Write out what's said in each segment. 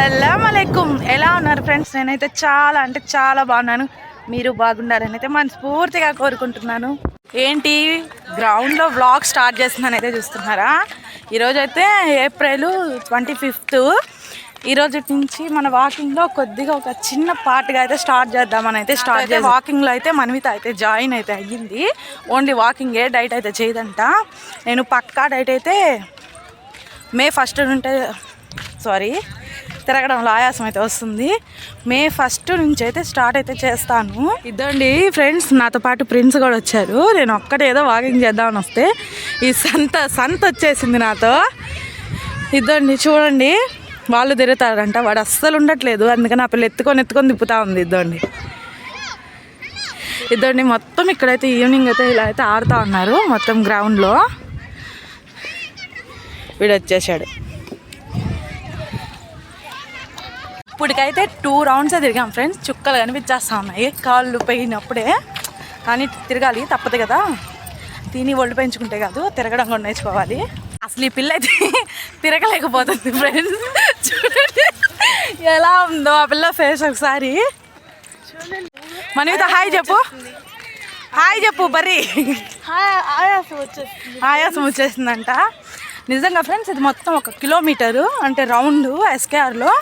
అస్సలం ఎలా ఉన్నారు ఫ్రెండ్స్? నేనైతే చాలా అంటే చాలా బాగున్నాను. మీరు బాగున్నారని అయితే మనస్ఫూర్తిగా కోరుకుంటున్నాను. ఏంటి? గ్రౌండ్లో వ్లాగ్ స్టార్ట్ చేస్తున్నాను అయితే చూస్తున్నారా? ఈరోజు అయితే ఏప్రిల్ ట్వంటీ ఫిఫ్త్. ఈ రోజు నుంచి మన వాకింగ్లో కొద్దిగా ఒక చిన్న పార్ట్గా అయితే స్టార్ట్ చేద్దామని అయితే స్టార్ట్ చేద్దాం వాకింగ్లో అయితే మనవిత అయితే జాయిన్ అయితే అయ్యింది. ఓన్లీ వాకింగే డైట్ అయితే చేయదంట. నేను పక్కా డైట్ అయితే మే ఫస్ట్ నుంటే సారీ తిరగడంలో ఆయాసం అయితే వస్తుంది. మే ఫస్ట్ నుంచి అయితే స్టార్ట్ అయితే చేస్తాను. ఇదండి ఫ్రెండ్స్ నాతో పాటు ప్రిన్స్ కూడా వచ్చారు. నేను ఒక్కటేదో వాకింగ్ చేద్దామని వస్తే ఈ సంత సంత వచ్చేసింది నాతో. ఇద్దండి చూడండి వాళ్ళు తిరుగుతారంట వాడు అస్సలు ఉండట్లేదు. అందుకని ఆ పిల్ల ఎత్తుకొని ఎత్తుకొని తిప్పుతా ఉంది ఇద్దండి ఇద్దండి మొత్తం ఇక్కడైతే ఈవినింగ్ అయితే ఇలా అయితే ఆడుతూ ఉన్నారు మొత్తం గ్రౌండ్లో వీడు వచ్చేసాడు. ఇప్పటికైతే టూ రౌండ్సే తిరిగాం ఫ్రెండ్స్ చుక్కలు కనిపించేస్తా ఉన్నాయి కాళ్ళు పోయినప్పుడే. కానీ తిరగాలి తప్పదు కదా. తిని ఒళ్ళు పెంచుకుంటే కాదు తిరగడం కూడా నేర్చుకోవాలి. అసలు ఈ పిల్ల అయితే తిరగలేకపోతుంది ఫ్రెండ్స్ చూడండి. ఎలా ఉందో ఆ పిల్ల ఫేస్ ఒకసారి. మనీతో హాయ్ చెప్పు. హాయ్ చెప్పు బర్రీ. ఆయాసం వచ్చేస్తుంది ఆయాసం వచ్చేసిందంట. నిజంగా ఫ్రెండ్స్ ఇది మొత్తం ఒక కిలోమీటరు అంటే రౌండ్ ఎస్కేఆర్లో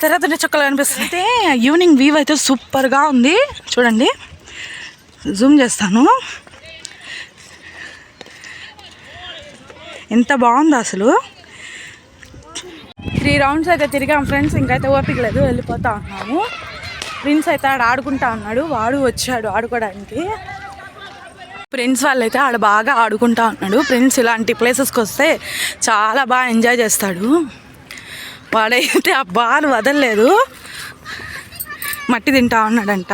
తెరతుంటే చుక్కలు కనిపిస్తుంది అయితే ఈవినింగ్ వ్యూ అయితే సూపర్గా ఉంది. చూడండి. జూమ్ చేస్తాను. ఎంత బాగుంది అసలు. త్రీ రౌండ్స్ అయితే తిరిగాం ఫ్రెండ్స్. ఇంకైతే ఓపిక లేదు. వెళ్ళిపోతా ఉన్నాము. ప్రిన్స్ అయితే ఆడ ఆడుకుంటా ఉన్నాడు. వాడు వచ్చాడు ఆడుకోవడానికి ఫ్రెండ్స్ వాళ్ళైతే ఆడ బాగా ఆడుకుంటా ఉన్నాడు. ఫ్రెండ్స్ ఇలాంటి ప్లేసెస్కి వస్తే చాలా బాగా ఎంజాయ్ చేస్తాడు. వాడైతే ఆ బాల్ వదలలేదు. మట్టి తింటా ఉన్నాడంట.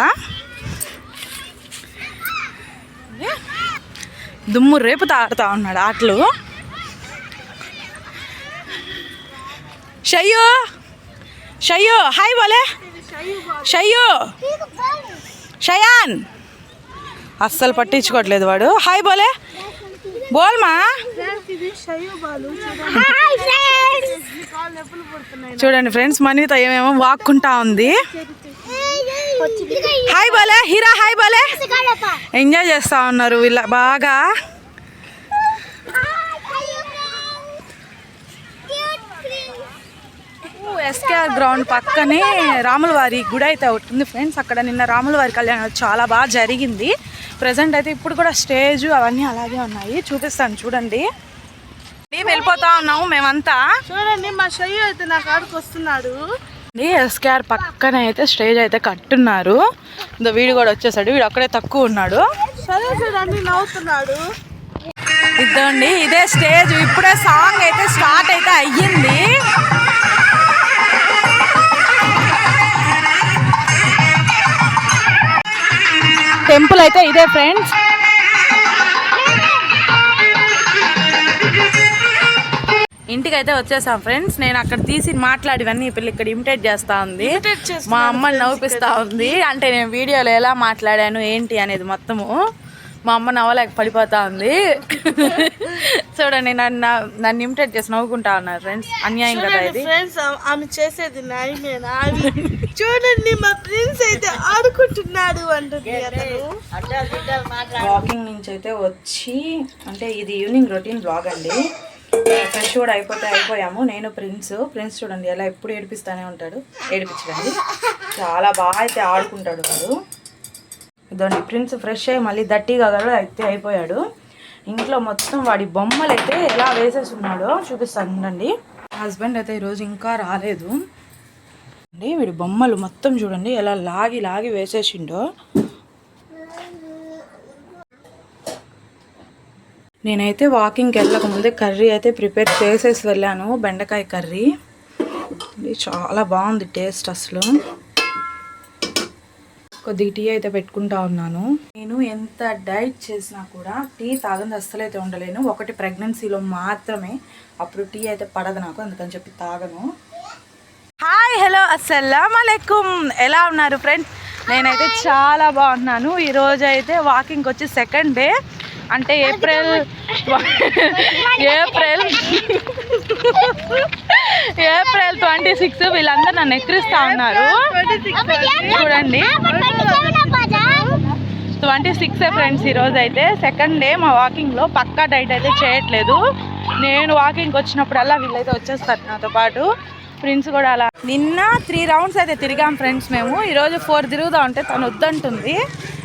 దుమ్ము రేపు తాడుతా ఉన్నాడు ఆటలు. షయ్యో! షయ్యో! హాయ్ బోలే! షయ్యో! షయాన్! అస్సలు పట్టించుకోవట్లేదు వాడు. హాయ్ బోలే! బోల్. చూడండి ఫ్రెండ్స్ మనీతో ఏమేమో వాక్కుంటా ఉంది. హాయ్ బలే హీరా హాయ్ బలే ఎంజాయ్ చేస్తా ఉన్నారు వీళ్ళ బాగా. ఎస్కేఆర్ గ్రౌండ్ పక్కనే రాములవారి గుడి అయితే ఉంటుంది ఫ్రెండ్స్. అక్కడ నిన్న రాములవారి కళ్యాణం చాలా బాగా జరిగింది. ప్రజెంట్ అయితే ఇప్పుడు కూడా స్టేజ్ అవన్నీ అలాగే ఉన్నాయి. చూపిస్తాను చూడండి. వెళ్ళిపోతా ఉన్నాము మేమంతా. చూడండి మా షయు అయితే నా కాడికి వస్తున్నాడు. ఎస్కేఆర్ పక్కన అయితే స్టేజ్ అయితే కట్టున్నారు. ఇందో వీడు కూడా వచ్చేసాడు. వీడు అక్కడే తక్కువ ఉన్నాడు. సరే చూడండి నవ్వుతున్నాడు. ఇద్దండి ఇదే స్టేజ్. ఇప్పుడే సాంగ్ అయితే స్టార్ట్ అయితే అయ్యింది. టెంపుల్ అయితే ఇదే ఫ్రెండ్స్. ఇంటికి అయితే వచ్చేసాం ఫ్రెండ్స్. నేను అక్కడ తీసి మాట్లాడివన్నీ పిల్ల ఇక్కడ ఇమిటేట్ చేస్తా ఉంది. మా అమ్మని నవ్విపిస్తా ఉంది. అంటే నేను వీడియోలో ఎలా మాట్లాడాను ఏంటి అనేది మొత్తము మా అమ్మ నవ్వలేక పడిపోతా ఉంది. చూడండి నన్ను నన్ను ఇమిటేట్ చేసి నవ్వుకుంటా ఉన్నారు ఫ్రెండ్స్. అన్యాయం కదా ఇది. ఫ్రెండ్స్ ఆమె చేసేది న్యాయమేనా? చూడండి మా ప్రిన్స్ అయితే ఆడుకుంటున్నాడు అంటుంది అతను. వాకింగ్ నుంచి అయితే వచ్చి అంటే ఇది ఈవినింగ్ రొటీన్ బ్లాగ్ అండి. ఫ్రెష్ కూడా అయిపోతే అయిపోయాము. నేను ప్రిన్స్. ప్రిన్స్ చూడండి ఎలా ఎప్పుడు ఏడిపిస్తానే ఉంటాడు. ఏడిపించడండి చాలా బాగా అయితే ఆడుకుంటాడు వాడు. ఇదండి ప్రిన్స్ ఫ్రెష్ అయ్యి మళ్ళీ దట్టిగా కూడా అయితే అయిపోయాడు. ఇంట్లో మొత్తం వాడి బొమ్మలు అయితే ఎలా వేసేసి ఉన్నాడో చూపిస్తాను ఉండండి హస్బెండ్ అయితే ఈరోజు ఇంకా రాలేదు. అండి వీడి బొమ్మలు మొత్తం చూడండి ఎలా లాగి లాగి వేసేసిండో. నేనైతే వాకింగ్కి వెళ్ళక ముందే కర్రీ అయితే ప్రిపేర్ చేసేసి వెళ్ళాను బెండకాయ కర్రీ. చాలా బాగుంది టేస్ట్ అసలు. కొద్దిగా టీ అయితే పెట్టుకుంటా ఉన్నాను. నేను ఎంత డైట్ చేసినా కూడా టీ తాగని అస్సలు అయితే ఉండలేను. ఒకటి ప్రెగ్నెన్సీలో మాత్రమే అప్పుడు టీ అయితే పడదు నాకు అందుకని చెప్పి తాగను. హాయ్ హలో అస్సలం అలైకుం ఎలా ఉన్నారు ఫ్రెండ్స్ నేనైతే చాలా బాగున్నాను. ఈరోజు అయితే వాకింగ్కి వచ్చి సెకండ్ డే అంటే April April April twenty six వీళ్ళందరూ నన్ను ఎక్కిరిస్తా ఉన్నారు. చూడండి. ట్వంటీ సిక్స్ ఫ్రెండ్స్ ఈరోజు అయితే. సెకండ్ డే మా వాకింగ్లో పక్కా డైట్ అయితే చేయట్లేదు. నేను వాకింగ్కి వచ్చినప్పుడల్లా వీళ్ళైతే వచ్చేస్తారు నాతో పాటు. ఫ్రెండ్స్ కూడా అలా. నిన్న త్రీ రౌండ్స్ అయితే తిరిగాం ఫ్రెండ్స్ మేము. ఈరోజు ఫోర్ తిరుగుతా ఉంటే తను వద్దంటుంది.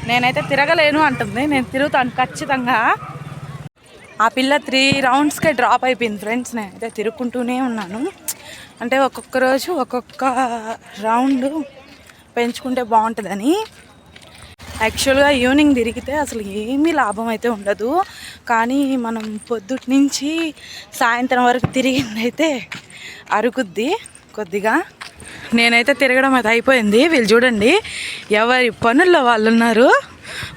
నేనైతే తిరగలేను అంటుంది. నేను తిరుగుతాను ఖచ్చితంగా. ఆ పిల్ల త్రీ రౌండ్స్కే డ్రాప్ అయిపోయింది ఫ్రెండ్స్. నేనైతే తిరుగుకుంటూనే ఉన్నాను. అంటే ఒక్కొక్క రోజు ఒక్కొక్క రౌండ్ పెంచుకుంటే బాగుంటుందని. యాక్చువల్గా ఈవినింగ్ తిరిగితే అసలు ఏమీ లాభం అయితే ఉండదు. కానీ మనం పొద్దుటి నుంచి సాయంత్రం వరకు తిరిగిందైతే అరుగుద్ది కొద్దిగా. నేనైతే తిరగడం అది అయిపోయింది. వీళ్ళు చూడండి ఎవరి పనుల్లో వాళ్ళు ఉన్నారు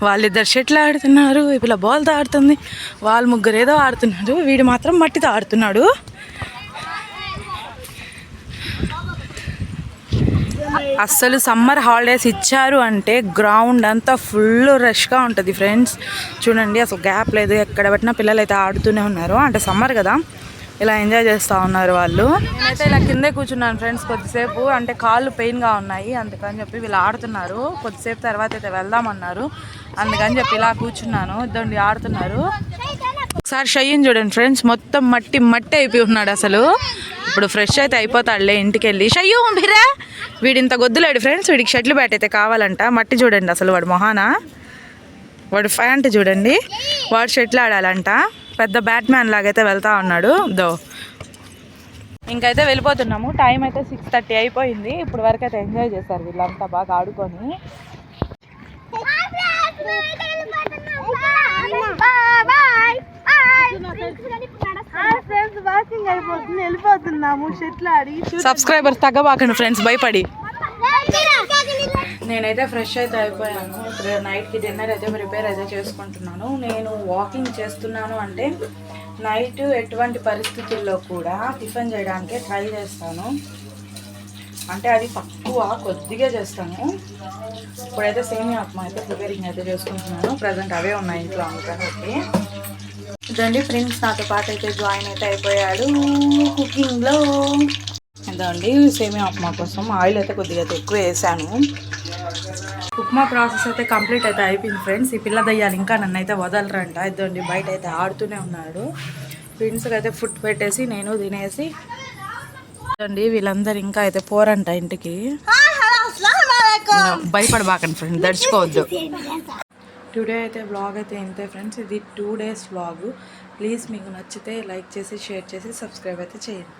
వాళ్ళిద్దరు షెట్లు ఆడుతున్నారు. ఇప్పుడు బాల్తో ఆడుతుంది. వాళ్ళు ముగ్గురు ఏదో ఆడుతున్నారు. వీడు మాత్రం మట్టితో ఆడుతున్నాడు. అస్సలు సమ్మర్ హాలిడేస్ ఇచ్చారు అంటే గ్రౌండ్ అంతా ఫుల్ రష్గా ఉంటుంది ఫ్రెండ్స్. చూడండి అసలు గ్యాప్ లేదు. ఎక్కడ పెట్టినా పిల్లలు అయితే ఆడుతూనే ఉన్నారు. అంటే సమ్మర్ కదా ఇలా ఎంజాయ్ చేస్తూ ఉన్నారు వాళ్ళు. నేనైతే ఇలా కిందే కూర్చున్నాను ఫ్రెండ్స్ కొద్దిసేపు. అంటే కాళ్ళు పెయిన్గా ఉన్నాయి అందుకని చెప్పి వీళ్ళు ఆడుతున్నారు. కొద్దిసేపు తర్వాత అయితే వెళ్దామన్నారు అందుకని చెప్పి ఇలా కూర్చున్నాను. ఇద్దండి ఆడుతున్నారు. ఒకసారి షయ్యని చూడండి ఫ్రెండ్స్. మొత్తం మట్టి మట్టి అయిపోయి ఉన్నాడు అసలు. ఇప్పుడు ఫ్రెష్ అయితే అయిపోతాడులే ఇంటికి వెళ్ళి షయ్యూ మీరే వీడు ఇంత గొద్దులాడు ఫ్రెండ్స్ వీడికి షర్ట్లు బ్యాట్ అయితే కావాలంట. మట్టి చూడండి అసలు వాడు మొహాన? వాడు ఫ్యాంట్ చూడండి. వాడు షర్ట్లు ఆడాలంట. పెద్ద బ్యాట్మ్యాన్ లాగైతే వెళ్తా ఉన్నాడు. దో. ఇంకైతే వెళ్ళిపోతున్నాము. టైం అయితే సిక్స్ థర్టీ అయిపోయింది. ఇప్పుడు వరకు అయితే ఎంజాయ్ చేశారు వీళ్ళంతా బాగా ఆడుకొని. ఫ్రెండ్స్ వాకింగ్ అయిపోతుంది వెళ్ళిపోతున్నాము ఆడి సబ్స్క్రైబర్స్ తగ్గబాకండి ఫ్రెండ్స్ భయపడి. నేనైతే ఫ్రెష్ అయితే అయిపోయాను. ఇప్పుడు నైట్కి డిన్నర్ అయితే ప్రిపేర్ అయితే చేసుకుంటున్నాను. నేను వాకింగ్ చేస్తున్నాను అంటే నైట్ ఎటువంటి పరిస్థితుల్లో కూడా టిఫిన్ చేయడానికి ట్రై చేస్తాను. అంటే అది తక్కువ కొద్దిగా చేస్తాను. ఇప్పుడైతే సేమియా ఉప్మా అయితే ప్రిపేరింగ్ అయితే చేసుకుంటున్నాను. ప్రజెంట్ అవే ఉన్నాయి ఇంట్లో అందుకని ఇదండి ఫ్రెండ్స్ నాతో పాటు అయితే జాయిన్ అయితే అయిపోయాడు. కుకింగ్లో. ఇదండి సేమియా ఉప్మా కోసం ఆయిల్ అయితే కొద్దిగా అయితే ఎక్కువ వేసాను. ఉప్మా ప్రాసెస్ అయితే కంప్లీట్ అయితే అయిపోయింది ఫ్రెండ్స్. ఈ పిల్ల దయ్యాలు ఇంకా నన్ను అయితే వదలరంట. ఇదండి బయట అయితే ఆడుతూనే ఉన్నాడు. ఫ్రెండ్స్కి అయితే ఫుడ్ పెట్టేసి నేను తినేసి. ఇదండి వీళ్ళందరూ ఇంకా అయితే పోరంట ఇంటికి. భయపడబాకండి ఫ్రెండ్స్ దడుచుకోవద్దు. టుడే అయితే బ్లాగ్ అయితే ఇంతే ఫ్రెండ్స్ ఇది టూ డేస్ బ్లాగ్ ప్లీజ్ మీకు నచ్చితే లైక్ చేసి షేర్ చేసి సబ్స్క్రైబ్ అయితే చేయండి.